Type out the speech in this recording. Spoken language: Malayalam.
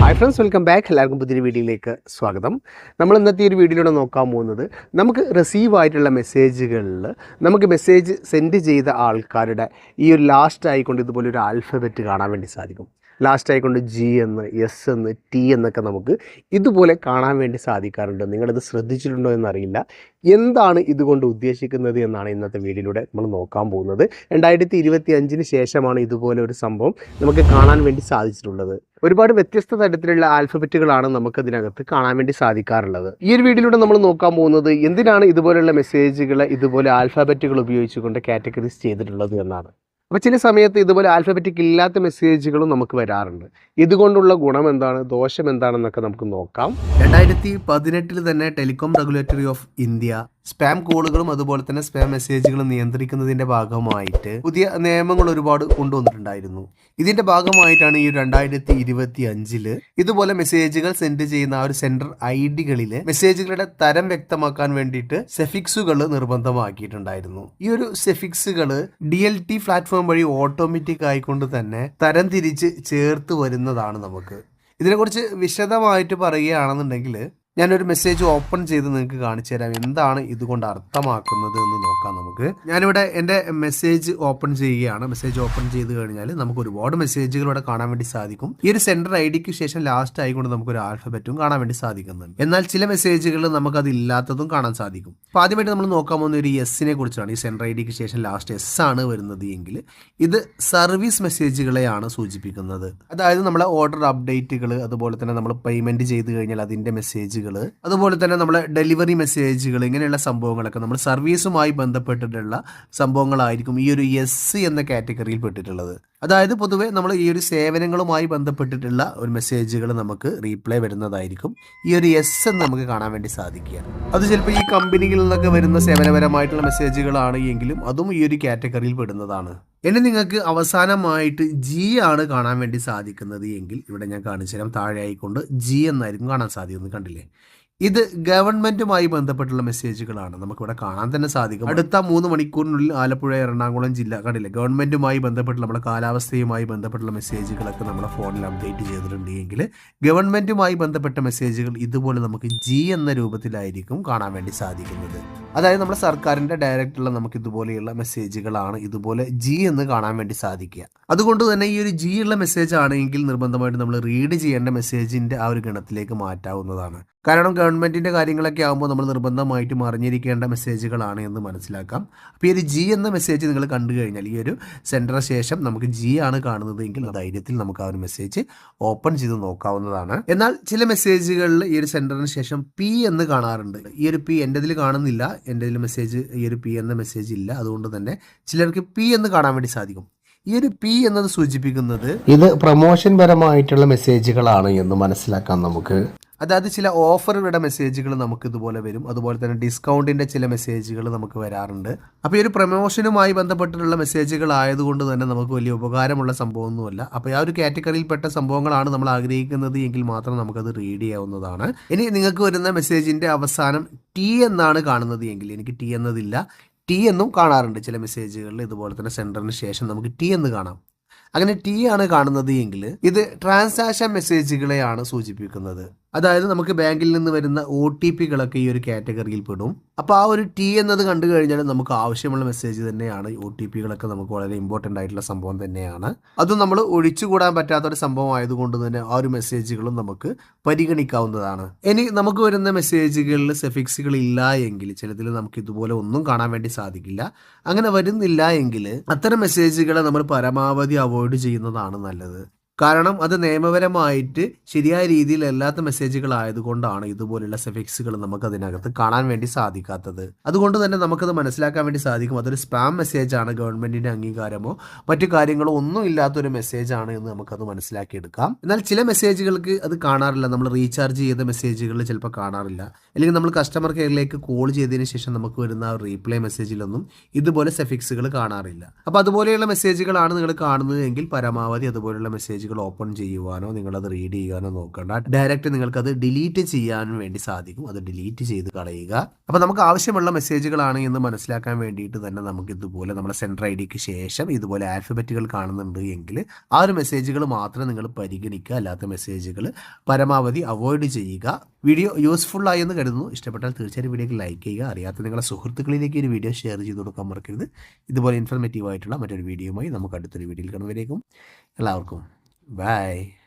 ഹായ് ഫ്രണ്ട്സ് വെൽക്കം ബാക്ക് എല്ലാവർക്കും പുതിയൊരു വീഡിയോയിലേക്ക് സ്വാഗതം. നമ്മൾ ഇന്നത്തെ ഒരു വീഡിയോയിലൂടെ നോക്കാൻ പോകുന്നത് നമുക്ക് റിസീവ് ആയിട്ടുള്ള മെസ്സേജുകളിൽ നമുക്ക് മെസ്സേജ് സെൻഡ് ചെയ്ത ആൾക്കാരുടെ ഈ ഒരു ലാസ്റ്റ് ആയിക്കൊണ്ട് ഇതുപോലെ ഒരു ആൽഫബറ്റ് കാണാൻ വേണ്ടി സാധിക്കും. ലാസ്റ്റ് ആയിക്കൊണ്ട് ജി എന്ന് എസ് എന്ന് ടി എന്നൊക്കെ നമുക്ക് ഇതുപോലെ കാണാൻ വേണ്ടി സാധിക്കാറുണ്ട്. നിങ്ങളിത് ശ്രദ്ധിച്ചിട്ടുണ്ടോ എന്നറിയില്ല. എന്താണ് ഇതുകൊണ്ട് ഉദ്ദേശിക്കുന്നത് എന്നാണ് ഇന്നത്തെ വീഡിയോയിലൂടെ നമ്മൾ നോക്കാൻ പോകുന്നത്. രണ്ടായിരത്തി ഇരുപത്തി അഞ്ചിന് ശേഷമാണ് ഇതുപോലെ ഒരു സംഭവം നമുക്ക് കാണാൻ വേണ്ടി സാധിച്ചിട്ടുള്ളത്. ഒരുപാട് വ്യത്യസ്ത തരത്തിലുള്ള ആൽഫബറ്റുകളാണ് നമുക്ക് ഇതിനകത്ത് കാണാൻ വേണ്ടി സാധിക്കാറുള്ളത്. ഈ ഒരു വീഡിയോയിലൂടെ നമ്മൾ നോക്കാൻ പോകുന്നത് എന്തിനാണ് ഇതുപോലെയുള്ള മെസ്സേജുകൾ ഇതുപോലെ ആൽഫബറ്റുകൾ ഉപയോഗിച്ചുകൊണ്ട് കാറ്റഗറീസ് ചെയ്തിട്ടുള്ളത് എന്നാണ്. അപ്പോൾ ചില സമയത്ത് ഇതുപോലെ ആൽഫബറ്റിക് ഇല്ലാത്ത മെസ്സേജുകളും നമുക്ക് വരാറുണ്ട്. ഇതുകൊണ്ടുള്ള ഗുണം എന്താണ്? ദോഷം എന്താണെന്നൊക്കെ നമുക്ക് നോക്കാം. രണ്ടായിരത്തി പതിനെട്ടിൽ തന്നെ telecom regulatory of India spam കോളുകളും അതുപോലെ തന്നെ സ്പാം മെസ്സേജുകളും നിയന്ത്രിക്കുന്നതിന്റെ ഭാഗമായിട്ട് പുതിയ നിയമങ്ങൾ ഒരുപാട് കൊണ്ടുവന്നിട്ടുണ്ടായിരുന്നു. ഇതിന്റെ ഭാഗമായിട്ടാണ് ഈ രണ്ടായിരത്തി ഇരുപത്തി അഞ്ചിൽ ഇതുപോലെ മെസ്സേജുകൾ സെൻഡ് ചെയ്യുന്ന ആ ഒരു സെന്റർ ഐ ഡികളിലെ മെസ്സേജുകളുടെ തരം വ്യക്തമാക്കാൻ വേണ്ടിയിട്ട് സെഫിക്സുകൾ നിർബന്ധമാക്കിയിട്ടുണ്ടായിരുന്നു. ഈ ഒരു സെഫിക്സുകൾ ഡി എൽ ടി പ്ലാറ്റ്ഫോം വഴി ഓട്ടോമാറ്റിക് ആയിക്കൊണ്ട് തന്നെ തരം തിരിച്ച് ചേർത്ത് വരുന്നതാണ് നമുക്ക്. ഇതിനെക്കുറിച്ച് വിശദമായിട്ട് പറയുകയാണെന്നുണ്ടെങ്കിൽ ഞാനൊരു മെസ്സേജ് ഓപ്പൺ ചെയ്ത് നിങ്ങൾക്ക് കാണിച്ചു തരാം. എന്താണ് ഇതുകൊണ്ട് അർത്ഥമാക്കുന്നത് എന്ന് നോക്കാം നമുക്ക്. ഞാനിവിടെ എന്റെ മെസ്സേജ് ഓപ്പൺ ചെയ്യുകയാണ്. മെസ്സേജ് ഓപ്പൺ ചെയ്ത് കഴിഞ്ഞാൽ നമുക്ക് ഒരുപാട് മെസ്സേജുകൾ ഇവിടെ കാണാൻ വേണ്ടി സാധിക്കും. ഈ ഒരു സെൻട്രൽ ഐ ഡിക്ക് ശേഷം ലാസ്റ്റ് ആയിക്കൊണ്ട് നമുക്ക് ഒരു ആൽഫബറ്റും കാണാൻ വേണ്ടി സാധിക്കുന്നുണ്ട്. എന്നാൽ ചില മെസ്സേജുകൾ നമുക്ക് അത് ഇല്ലാത്തതും കാണാൻ സാധിക്കും. അപ്പോൾ ആദ്യമായിട്ട് നമ്മൾ നോക്കാൻ പോകുന്ന ഒരു എസ്സിനെ കുറിച്ചാണ്. ഈ സെൻട്രൽ ഐ ഡിക്ക് ശേഷം ലാസ്റ്റ് എസ് ആണ് വരുന്നത് എങ്കിൽ ഇത് സർവീസ് മെസ്സേജുകളെയാണ് സൂചിപ്പിക്കുന്നത്. അതായത് നമ്മളെ ഓർഡർ അപ്ഡേറ്റുകൾ അതുപോലെ തന്നെ നമ്മൾ പേയ്മെന്റ് ചെയ്ത് കഴിഞ്ഞാൽ അതിന്റെ മെസ്സേജുകൾ അതുപോലെ തന്നെ നമ്മളെ ഡെലിവറി മെസ്സേജുകൾ ഇങ്ങനെയുള്ള സംഭവങ്ങളൊക്കെ നമ്മൾ സർവീസുമായി ബന്ധപ്പെട്ടിട്ടുള്ള സംഭവങ്ങളായിരിക്കും ഈ ഒരു എസ് എന്ന കാറ്റഗറിയിൽ പെട്ടിട്ടുള്ളത്. അതായത് പൊതുവെ നമ്മൾ ഈ ഒരു സേവനങ്ങളുമായി ബന്ധപ്പെട്ടിട്ടുള്ള ഒരു മെസ്സേജുകൾ നമുക്ക് റീപ്ലൈ വരുന്നതായിരിക്കും ഈ ഒരു എസ് എന്ന് നമുക്ക് കാണാൻ വേണ്ടി സാധിക്കുക. അത് ചിലപ്പോൾ ഈ കമ്പനികളിൽ നിന്നൊക്കെ വരുന്ന സേവനപരമായിട്ടുള്ള മെസ്സേജുകളാണ് എങ്കിലും അതും ഈ ഒരു കാറ്റഗറിയിൽ പെടുന്നതാണ്. ഇനി നിങ്ങൾക്ക് അവസാനമായിട്ട് ജി ആണ് കാണാൻ വേണ്ടി സാധിക്കുന്നത് എങ്കിൽ ഇവിടെ ഞാൻ കാണിച്ചു തരാം താഴെ ആയിക്കൊണ്ട് ജി എന്നായിരിക്കും കാണാൻ സാധിക്കുന്നത് കണ്ടില്ലേ? ഇത് ഗവൺമെന്റുമായി ബന്ധപ്പെട്ടുള്ള മെസ്സേജുകളാണ്. നമുക്കിവിടെ കാണാൻ തന്നെ സാധിക്കും. അടുത്ത മൂന്ന് മണിക്കൂറിനുള്ളിൽ ആലപ്പുഴ എറണാകുളം ജില്ല കണ്ടില്ലേ? ഗവൺമെന്റുമായി ബന്ധപ്പെട്ടുള്ള നമ്മുടെ കാലാവസ്ഥയുമായി ബന്ധപ്പെട്ടുള്ള മെസ്സേജുകളൊക്കെ നമ്മുടെ ഫോണിൽ അപ്ഡേറ്റ് ചെയ്തിട്ടുണ്ട് എങ്കിൽ ഗവൺമെന്റുമായി ബന്ധപ്പെട്ട മെസ്സേജുകൾ ഇതുപോലെ നമുക്ക് ജി എന്ന രൂപത്തിലായിരിക്കും കാണാൻ വേണ്ടി സാധിക്കുന്നത്. അതായത് നമ്മുടെ സർക്കാരിന്റെ ഡയറക്റ്റുള്ള നമുക്ക് ഇതുപോലെയുള്ള മെസ്സേജുകളാണ് ഇതുപോലെ ജി എന്ന് കാണാൻ വേണ്ടി സാധിക്കുക. അതുകൊണ്ട് തന്നെ ഈ ഒരു ജി ഉള്ള മെസ്സേജ് ആണെങ്കിൽ നിർബന്ധമായിട്ട് നമ്മൾ റീഡ് ചെയ്യേണ്ട മെസ്സേജിന്റെ ആ ഒരു ഗണത്തിലേക്ക് മാറ്റാവുന്നതാണ്. കാരണം ഗവൺമെന്റിന്റെ കാര്യങ്ങളൊക്കെ ആകുമ്പോൾ നമ്മൾ നിർബന്ധമായിട്ടും അറിഞ്ഞിരിക്കേണ്ട മെസ്സേജുകളാണ് എന്ന് മനസ്സിലാക്കാം. അപ്പോൾ ഈ ഒരു ജി എന്ന മെസ്സേജ് നിങ്ങൾ കണ്ടു കഴിഞ്ഞാൽ ഈ ഒരു സെന്ററിന് ശേഷം നമുക്ക് ജി ആണ് കാണുന്നത് എങ്കിൽ ധൈര്യത്തിൽ നമുക്ക് ആ ഒരു മെസ്സേജ് ഓപ്പൺ ചെയ്ത് നോക്കാവുന്നതാണ്. എന്നാൽ ചില മെസ്സേജുകളിൽ ഈ ഒരു സെന്ററിന് ശേഷം പി എന്ന് കാണാറുണ്ട്. ഈ ഒരു പി എന്റെ കാണുന്നില്ല. എന്റെ ഇതിൽ മെസ്സേജ് ഈ ഒരു പി എന്ന മെസ്സേജ് ഇല്ല. അതുകൊണ്ട് തന്നെ ചിലർക്ക് പി എന്ന് കാണാൻ വേണ്ടി സാധിക്കും. ഈ ഒരു പി എന്നത് സൂചിപ്പിക്കുന്നത് ഇത് പ്രൊമോഷൻ പരമായിട്ടുള്ള മെസ്സേജുകളാണ് എന്ന് മനസ്സിലാക്കാം നമുക്ക്. അതായത് ചില ഓഫറുകളുടെ മെസ്സേജുകൾ നമുക്ക് ഇതുപോലെ വരും. അതുപോലെ തന്നെ ഡിസ്കൗണ്ടിന്റെ ചില മെസ്സേജുകൾ നമുക്ക് വരാറുണ്ട്. അപ്പോൾ ഈ ഒരു പ്രൊമോഷനുമായി ബന്ധപ്പെട്ടിട്ടുള്ള മെസ്സേജുകൾ ആയതുകൊണ്ട് തന്നെ നമുക്ക് വലിയ ഉപകാരമുള്ള സംഭവമൊന്നുമല്ല. അപ്പോൾ ആ ഒരു കാറ്റഗറിയിൽപ്പെട്ട സംഭവങ്ങളാണ് നമ്മൾ ആഗ്രഹിക്കുന്നത് എങ്കിൽ മാത്രം നമുക്കത് റീഡ് ചെയ്യാവുന്നതാണ്. ഇനി നിങ്ങൾക്ക് വരുന്ന മെസ്സേജിന്റെ അവസാനം ടി എന്നാണ് കാണുന്നത് എങ്കിൽ എനിക്ക് ടി എന്നതില്ല. ടി എന്നും കാണാറുണ്ട് ചില മെസ്സേജുകളിൽ ഇതുപോലെ തന്നെ സെന്ററിന് ശേഷം നമുക്ക് ടി എന്ന് കാണാം. അങ്ങനെ ടി ആണ് കാണുന്നത് എങ്കിൽ ഇത് ട്രാൻസാക്ഷൻ മെസ്സേജുകളെയാണ് സൂചിപ്പിക്കുന്നത്. അതായത് നമുക്ക് ബാങ്കിൽ നിന്ന് വരുന്ന ഒ ടി പികളൊക്കെ ഈ ഒരു കാറ്റഗറിയിൽ പെടും. അപ്പോൾ ആ ഒരു ടി എന്നത് കണ്ടു കഴിഞ്ഞാൽ നമുക്ക് ആവശ്യമുള്ള മെസ്സേജ് തന്നെയാണ്. ഒ ടി പികളൊക്കെ നമുക്ക് വളരെ ഇമ്പോർട്ടന്റ് ആയിട്ടുള്ള സംഭവം തന്നെയാണ്. അതും നമ്മൾ ഒഴിച്ചുകൂടാൻ പറ്റാത്ത ഒരു സംഭവം ആയതുകൊണ്ട് തന്നെ ആ ഒരു മെസ്സേജുകളും നമുക്ക് പരിഗണിക്കാവുന്നതാണ്. ഇനി നമുക്ക് വരുന്ന മെസ്സേജുകളിൽ സെഫിക്സുകൾ ഇല്ല എങ്കിൽ ചിലതിൽ നമുക്ക് ഇതുപോലെ ഒന്നും കാണാൻ വേണ്ടി സാധിക്കില്ല. അങ്ങനെ വരുന്നില്ല എങ്കിൽ അത്തരം മെസ്സേജുകളെ നമ്മൾ പരമാവധി അവോയ്ഡ് ചെയ്യുന്നതാണ് നല്ലത്. കാരണം അത് നിയമപരമായിട്ട് ശരിയായ മെസ്സേജുകൾ ആയതുകൊണ്ടാണ് ഇതുപോലുള്ള സെഫിക്സുകൾ നമുക്ക് അതിനകത്ത് കാണാൻ വേണ്ടി സാധിക്കാത്തത്. അതുകൊണ്ട് തന്നെ നമുക്കത് മനസ്സിലാക്കാൻ വേണ്ടി സാധിക്കും. അതൊരു സ്പാം മെസ്സേജ് ആണ് ഗവൺമെന്റിന്റെ അംഗീകാരമോ മറ്റു കാര്യങ്ങളോ ഒന്നും ഇല്ലാത്തൊരു മെസ്സേജ് ആണ് എന്ന് നമുക്കത് മനസ്സിലാക്കിയെടുക്കാം. എന്നാൽ ചില മെസ്സേജുകൾക്ക് അത് കാണാറില്ല. നമ്മൾ റീചാർജ് ചെയ്ത മെസ്സേജുകൾ ചിലപ്പോൾ കാണാറില്ല. അല്ലെങ്കിൽ നമ്മൾ കസ്റ്റമർ കെയറിലേക്ക് കോൾ ചെയ്തതിന് ശേഷം നമുക്ക് വരുന്ന റീപ്ലൈ മെസ്സേജിലൊന്നും ഇതുപോലെ സെഫിക്സുകൾ കാണാറില്ല. അപ്പോൾ അതുപോലെയുള്ള മെസ്സേജുകളാണ് നിങ്ങൾ കാണുന്നത് എങ്കിൽ പരമാവധി അതുപോലെയുള്ള മെസ്സേജുകൾ മെസ്സേജുകൾ ഓപ്പൺ ചെയ്യുവാനോ നിങ്ങളത് റീഡ് ചെയ്യാനോ നോക്കണ്ട. ഡയറക്റ്റ് നിങ്ങൾക്കത് ഡിലീറ്റ് ചെയ്യാൻ വേണ്ടി സാധിക്കും. അത് ഡിലീറ്റ് ചെയ്ത് കളയുക. അപ്പോൾ നമുക്ക് ആവശ്യമുള്ള മെസ്സേജുകളാണ് എന്ന് മനസ്സിലാക്കാൻ വേണ്ടിയിട്ട് തന്നെ നമുക്ക് ഇതുപോലെ നമ്മുടെ സെന്റർ ഐ ഡിക്ക് ശേഷം ഇതുപോലെ ആൽഫബറ്റുകൾ കാണുന്നുണ്ട് എങ്കിൽ ആ ഒരു മെസ്സേജുകൾ മാത്രം നിങ്ങൾ പരിഗണിക്കുക. അല്ലാത്ത മെസ്സേജുകൾ പരമാവധി അവോയ്ഡ് ചെയ്യുക. വീഡിയോ യൂസ്ഫുൾ ആയി എന്ന് കരുതുന്നു. ഇഷ്ടപ്പെട്ടാൽ തീർച്ചയായും വീഡിയോക്ക് ലൈക്ക് ചെയ്യുക. അറിയാത്ത നിങ്ങളുടെ സുഹൃത്തുക്കളിലേക്ക് ഒരു വീഡിയോ ഷെയർ ചെയ്ത് കൊടുക്കാൻ മറക്കരുത്. ഇതുപോലെ ഇൻഫർമേറ്റീവ് ആയിട്ടുള്ള മറ്റൊരു വീഡിയോയുമായി നമുക്ക് അടുത്തൊരു വീഡിയോയിൽ കാണുമ്പോഴേക്കും എല്ലാവർക്കും Bye.